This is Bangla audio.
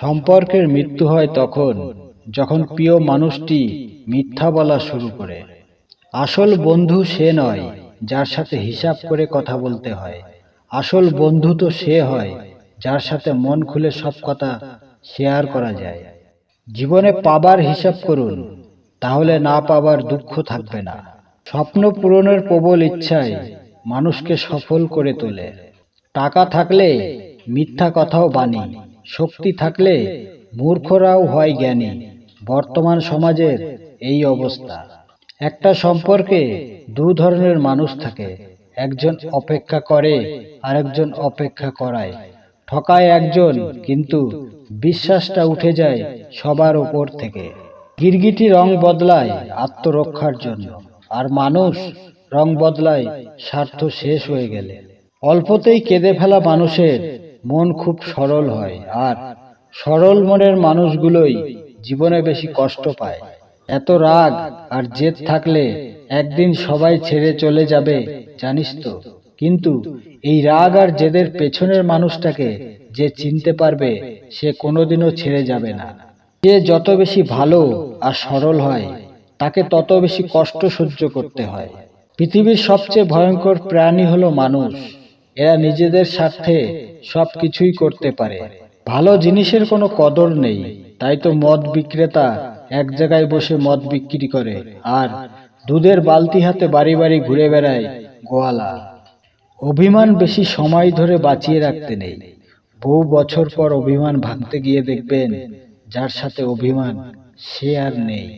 সম্পর্কের মৃত্যু হয় তখন, যখন প্রিয় মানুষটি মিথ্যা বলা শুরু করে। আসল বন্ধু সে নয়, যার সাথে হিসাব করে কথা বলতে হয়। আসল বন্ধু তো সে হয়, যার সাথে মন খুলে সব কথা শেয়ার করা যায়। জীবনে পাবার হিসাব করুন, তাহলে না পাবার দুঃখ থাকবে না। স্বপ্ন পূরণের প্রবল ইচ্ছায় মানুষকে সফল করে তোলে। টাকা থাকলে মিথ্যা কথাও বাণী। শক্তি থাকলে মূর্খরাও হয় জ্ঞানী। বর্তমান সমাজের এই অবস্থা। একটা সম্পর্কে দু ধরনের মানুষ থাকে। একজন অপেক্ষা করে, আরেকজন অপেক্ষা করায়। ঠকায় একজন, কিন্তু বিশ্বাসটা উঠে যায় সবার ওপর থেকে। গিরগিটি রং বদলায় আত্মরক্ষার জন্য। আর মানুষ রং বদলায় স্বার্থ শেষ হয়ে গেলে। অল্পতেই কেঁদে ফেলা মানুষের মন খুব সরল হয় আর সরল মনের মানুষগুলোই জীবনে বেশি কষ্ট পায়। এত রাগ আর জেদ থাকলে একদিন সবাই ছেড়ে চলে যাবে, জানিস তো। কিন্তু এই রাগ আর জেদের পেছনের মানুষটাকে যে চিনতে পারবে, সে কোনোদিনও ছেড়ে যাবে না। যে যত বেশি ভালো আর সরল হয়, তাকে তত বেশি কষ্ট সহ্য করতে হয়। পৃথিবীর সবচেয়ে ভয়ঙ্কর প্রাণী হলো মানুষ। এরা নিজেদের স্বার্থে সব কিছুই করতে পারে। ভালো জিনিসের কোনো কদর নেই, তাই তো মদ বিক্রেতা এক জায়গায় বসে মদ বিক্রি করে, আর দুধের বালতি হাতে বাড়ি বাড়ি ঘুরে বেড়ায় গোয়ালা। অভিমান বেশি সময় ধরে বাঁচিয়ে রাখতে নেই। বহু বছর পর অভিমান ভাঙতে গিয়ে দেখবেন, যার সাথে অভিমান সে আর নেই।